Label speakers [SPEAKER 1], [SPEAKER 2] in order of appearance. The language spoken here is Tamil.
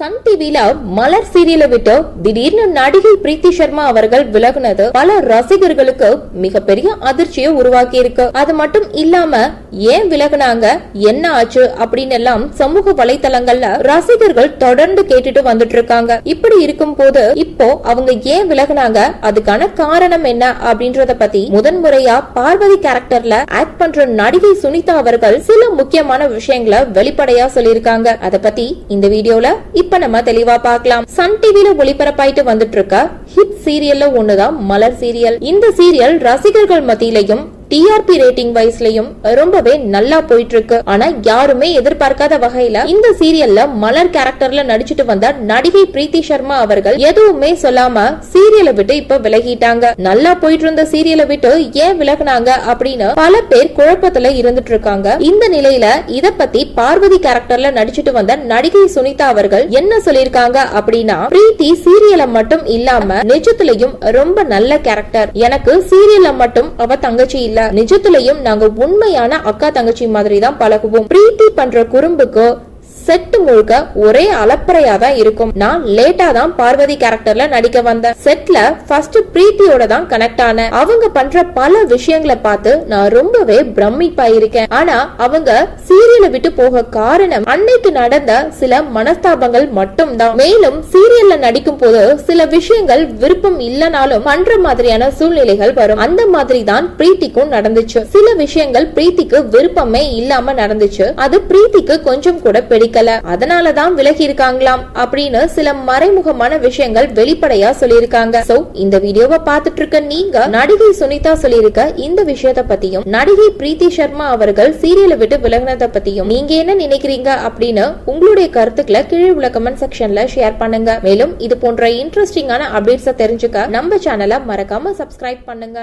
[SPEAKER 1] சன் டிவில மலர் சீரியலை விட்டு திடீர்னு நடிகை பிரீத்தி சர்மா அவர்கள் விலகுனது பல ரசிகர்களுக்கு மிகப்பெரிய அதிர்ச்சியை உருவாக்கி இருக்கு அது மட்டும் இல்லாம ஏன் விலகுனாங்க? என்ன ஆச்சு? அப்படின்னு எல்லாம் சமூக வலைதளங்கள்ல ரசிகர்கள் தொடர்ந்து கேட்டுட்டு வந்துட்டு இருக்காங்க இப்படி இருக்கும் போது இப்போ அவங்க ஏன் விலகுனாங்க? அதுக்கான காரணம் என்ன? அப்படின்றத பத்தி முதன்முறையா பார்வதி கேரக்டர்ல ஆக்ட் பண்ற நடிகை சுனிதா அவர்கள் சில முக்கியமான விஷயங்களை வெளிப்படையா சொல்லியிருக்காங்க. அத பத்தி இந்த வீடியோல இப்ப நம்ம தெளிவா பார்க்கலாம். சன் டிவில ஒளிபரப்பாயிட்டு வந்துட்டு இருக்க ஹிட் சீரியல்ல ஒண்ணுதான் மலர் சீரியல் இந்த சீரியல் ரசிகர்கள் மத்தியிலையும் டிஆர்பி ரேட்டிங் வைஸ்லயும் ரொம்பவே நல்லா போயிட்டு இருக்கு ஆனா யாருமே எதிர்பார்க்காத வகையில இந்த சீரியல்ல மலர் கேரக்டர்ல நடிச்சிட்டு வந்த நடிகை பிரீத்தி சர்மா அவர்கள் எதுவுமே சொல்லாம சீரியலை விட்டு இப்ப விலகிட்டாங்க. நல்லா போயிட்டு இருந்த சீரியலை விட்டு ஏன் விலகுனாங்க அப்படின்னு பல பேர் குழப்பத்துல இருந்துட்டு இருக்காங்க இந்த நிலையில இத பத்தி பார்வதி கேரக்டர்ல நடிச்சிட்டு வந்த நடிகை சுனிதா அவர்கள் என்ன சொல்லிருக்காங்க அப்படின்னா பிரீத்தி சீரியல மட்டும் இல்லாம நிஜத்திலையும் ரொம்ப நல்ல கேரக்டர் எனக்கு சீரியல்ல மட்டும் அவ தங்கச்சி இல்ல. நிஜத்திலையும் நாங்க உண்மையான அக்கா தங்கச்சி மாதிரி தான் பழகுவோம். பிரீத்தி பண்ற குறும்புக்கு செட்டு முழுக்க ஒரே அலப்பறையா தான் இருக்கும். நான் லேட்டா தான் பார்வதி கேரக்டர்ல நடிக்க வந்தேன். செட்ல ஃபர்ஸ்ட் பிரீத்தியோட தான் கனெக்ட் ஆனேன். அவங்க பண்ற பல விஷயங்களை பார்த்து நான் ரொம்பவே பிரமிப்பா இருக்கேன் ஆனா அவங்க சீரியலை விட்டு போக காரணம் அன்னைக்கு நடந்த சில மனஸ்தாபங்கள் மட்டும் தான் மேலும் சீரியல்ல நடிக்கும் போது சில விஷயங்கள் விருப்பம் இல்லனாலும் பண்ற மாதிரியான சூழ்நிலைகள் வரும். அந்த மாதிரி தான் பிரீத்திக்கும் நடந்துச்சு. சில விஷயங்கள் பிரீத்திக்கு விருப்பமே இல்லாம நடந்துச்சு. அது பிரீத்திக்கு கொஞ்சம் கூட பிடிக்கல அதனாலதான் விலகி இருக்காங்களாம் அப்படின்னு சில மறைமுகமான விஷயங்கள் வெளிப்படையா சொல்லியிருக்காங்க. சோ இந்த வீடியோவை பார்த்துட்டு இருக்க நீங்க நடிகை சுனிதா சொல்லியிருக்க இந்த விஷயத்த பத்தியும் நடிகை பிரீத்தி சர்மா அவர்கள் சீரியலை விட்டு விலகினத பத்தியும் நீங்க என்ன நினைக்கிறீங்க அப்படின்னு உங்களுடைய கருத்துக்களை கீழே உள்ள கமெண்ட் செக்ஷன்ல ஷேர் பண்ணுங்க. மேலும் இது போன்ற இன்ட்ரெஸ்டிங்கான அப்டேட்ஸை தெரிஞ்சுக்க நம்ம சேனலை மறக்காம சப்ஸ்கிரைப் பண்ணுங்க.